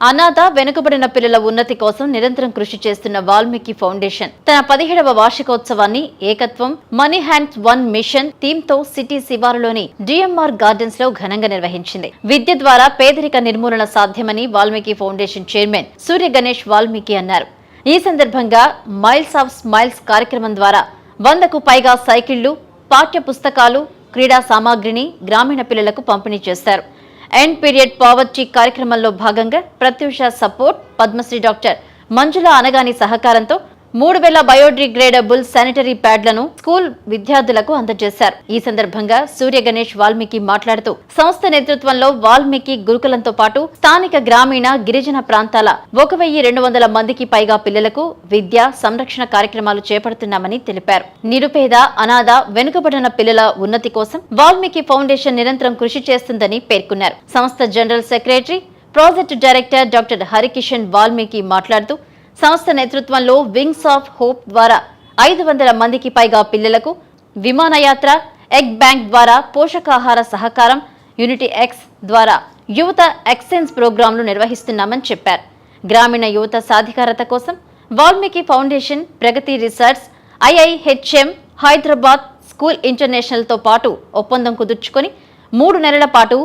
అనాథ వెనుకబడిన పిల్లల ఉన్నతి కోసం నిరంతరం కృషి చేస్తున్న వాల్మీకి ఫౌండేషన్. తన పదిహేడవ వార్షికోత్సవాన్ని ఏకత్వం మనీ హ్యాండ్స్ వన్ మిషన్ థీమ్తో సిటీ శివారులోని డిఎంఆర్ గార్డెన్స్లో ఘనంగా నిర్వహించింది. విద్య ద్వారా పేదరిక నిర్మూలన సాధ్యమని వాల్మీకి ఫౌండేషన్ చైర్మన్ సూర్య గణేష్ వాల్మీకి అన్నారు. ఈ సందర్భంగా మైల్స్ ఆఫ్ స్మైల్స్ కార్యక్రమం ద్వారా వందకు పైగా సైకిళ్ళు పాఠ్య పుస్తకాలు క్రీడా సామాగ్రిని గ్రామీణ పిల్లలకు పంపిణీ చేశారు. ఎండ్ పీరియడ్ పావర్టీ కార్యక్రమంలో భాగంగా ప్రత్యూష సపోర్ట్ పద్మశ్రీ డాక్టర్ మంజుల అనగాని సహకారంతో మూడు వేల బయోడిగ్రేడబుల్ శానిటరీ ప్యాడ్లను స్కూల్ విద్యార్థులకు అందజేశారు. ఈ సందర్భంగా సూర్య గణేష్ వాల్మీకి మాట్లాడుతూ సంస్థ నేతృత్వంలో వాల్మీకి గురుకులంతో పాటు స్థానిక గ్రామీణ గిరిజన ప్రాంతాల ఒక వెయ్యి రెండు వందల మందికి పైగా పిల్లలకు విద్య సంరక్షణ కార్యక్రమాలు చేపడుతున్నామని తెలిపారు. నిరుపేద అనాథ వెనుకబడిన పిల్లల ఉన్నతి కోసం వాల్మీకి ఫౌండేషన్ నిరంతరం కృషి చేస్తుందని పేర్కొన్నారు. సంస్థ general secretary project director doctor Harikishan Valmiki మాట్లాడుతూ సంస్థ నేతృత్వంలో వింగ్స్ ఆఫ్ హోప్ ద్వారా ఐదు వందల మందికి పైగా పిల్లలకు విమానయాత్ర ఎగ్ బ్యాంక్ ద్వారా పోషకాహార సహకారం యూనిటీ ఎక్స్ ద్వారా యువత ఎక్స్చేంజ్ ప్రోగ్రాంలు నిర్వహిస్తున్నామని చెప్పారు. గ్రామీణ యువత సాధికారత కోసం Valmiki foundation Pragati research I I H M Hyderabad school ఇంటర్నేషనల్తో పాటు ఒప్పందం కుదుర్చుకొని మూడు నెలల పాటు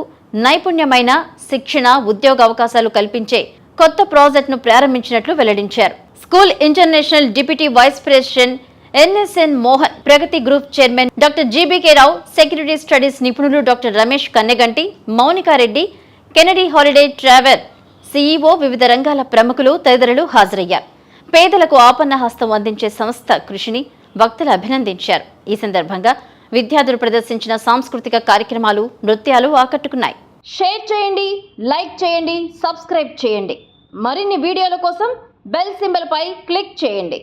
నైపుణ్యమైన శిక్షణ ఉద్యోగ అవకాశాలు కల్పించే కొత్త ప్రాజెక్టును ప్రారంభించినట్లు వెల్లడించారు. School international deputy vice president N S N Mohan Pragati group chairman doctor G B K Rao security studies నిపుణులు doctor Ramesh Kanneganti Mounika Reddy Kennedy holiday travel C E O వివిధ రంగాల ప్రముఖులు తదితరులు హాజరయ్యారు. పేదలకు ఆపన్న హస్తం అందించే సంస్థ కృషిని భక్తులు అభినందించారు. ఈ సందర్భంగా విద్యార్థులు ప్రదర్శించిన సాంస్కృతిక కార్యక్రమాలు నృత్యాలు ఆకట్టుకున్నాయి. షేర్ చేయండి లైక్ చేయండి సబ్స్క్రైబ్ చేయండి. మరిన్ని వీడియోల కోసం బెల్ సింబల్పై క్లిక్ చేయండి.